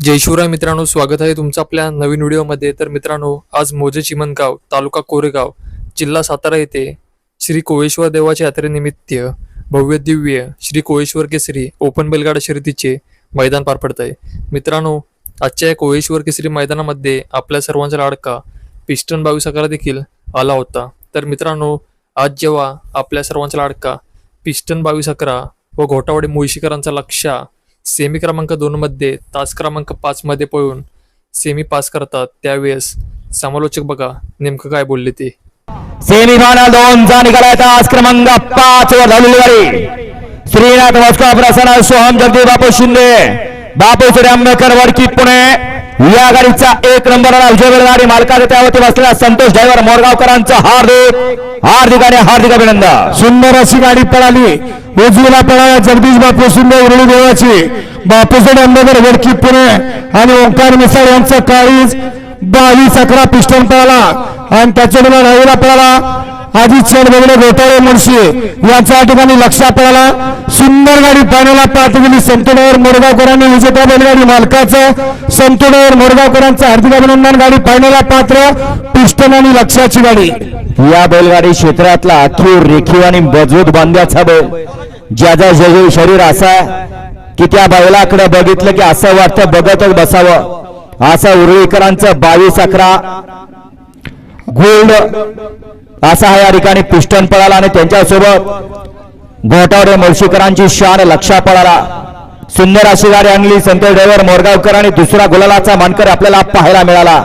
जय शिवराय मित्रांनो स्वागत आहे तुमचं आपल्या नवीन व्हिडिओमध्ये. तर मित्रांनो आज मोजे चिमनगाव तालुका कोरेगाव जिल्हा सातारा येथे श्री कोळेश्वर देवाच्या यात्रेनिमित्त भव्य दिव्य श्री कोळेश्वर केसरी ओपन बैलगाडा शर्यतीचे मैदान पार पडत आहे मित्रांनो आजच्या या कोळेश्वर केसरी मैदानामध्ये आपल्या सर्वांचा लाडका पिस्टन बावीस अकरा देखील आला होता. तर मित्रांनो आज जेव्हा आपल्या सर्वांचा लाडका पिस्टन बावीस अकरा व घोटावडे मुळशीकरांचा लक्षा सेमी क्रमांक दोन मध्ये तास क्रमांक पाच मध्ये पळून सेमी पास करतात. त्यावेळेस समालोचक बघा नेमकं काय बोलले ते. सेमीफायनल दोनचा निकाल तास क्रमांक पाच वर झालेली गाडी. श्रीनाथ मस्का प्रसन्न सोहम जगदीप बापू शिंदे. बापू श्री आंबेडकर वडकी पुणे. या गाडीचा एक नंबरला विजय गाडी मालकाने त्यावरती बसलेला संतोष ड्रायव्हर मोरगावकरांचा हार्दिक हार्दिक आणि हार्दिक अभिनंदन. सुंदर अशी गाडी पळाली. उजवीला पळाला जगदीश बापू सुंदर उरळी देवाची. बापूचे आंबेडकर वडकी पुणे. आणि ओंकार मिसाळ यांचं काळीज बावीस अकरा पिस्टन पळाला. आणि त्याच्याकडे रवीला पळाला अजित शेड वेगळे घोटाळे मुळशी यांच्या ठिकाणी लक्षात पळाला सुंदर गाडी पाण्याला पाहत गेली संतोडावर मोरगावकरांनी. विजेता बैलगाडी मालकाचं संतोडावर मोरगावकरांचं हार्दिक अभिनंदन. गाडी पाण्याला पात्र पिस्टन आणि लक्षाची गाडी. या बैलगाडी क्षेत्रातला अखीर रेखीव आणि मजबूत बांध्याचा बैल. ज्याचा जय शरीर असा कि की त्या बैलाकडे बघितलं की असं वाटतं बघतच बसावं. असं उरुळीकरांचं बावीस अकरा गोल्ड असा या ठिकाणी पिस्टन पळाला आणि त्यांच्यासोबत गोटावडे मुळशीकरांची शान लक्षा पळाला. सुंदर अशी गाडी आणली संतोष ड्रायव्हर मोरगावकर आणि दुसरा गुलालाचा मानकर आपल्याला पाहायला मिळाला.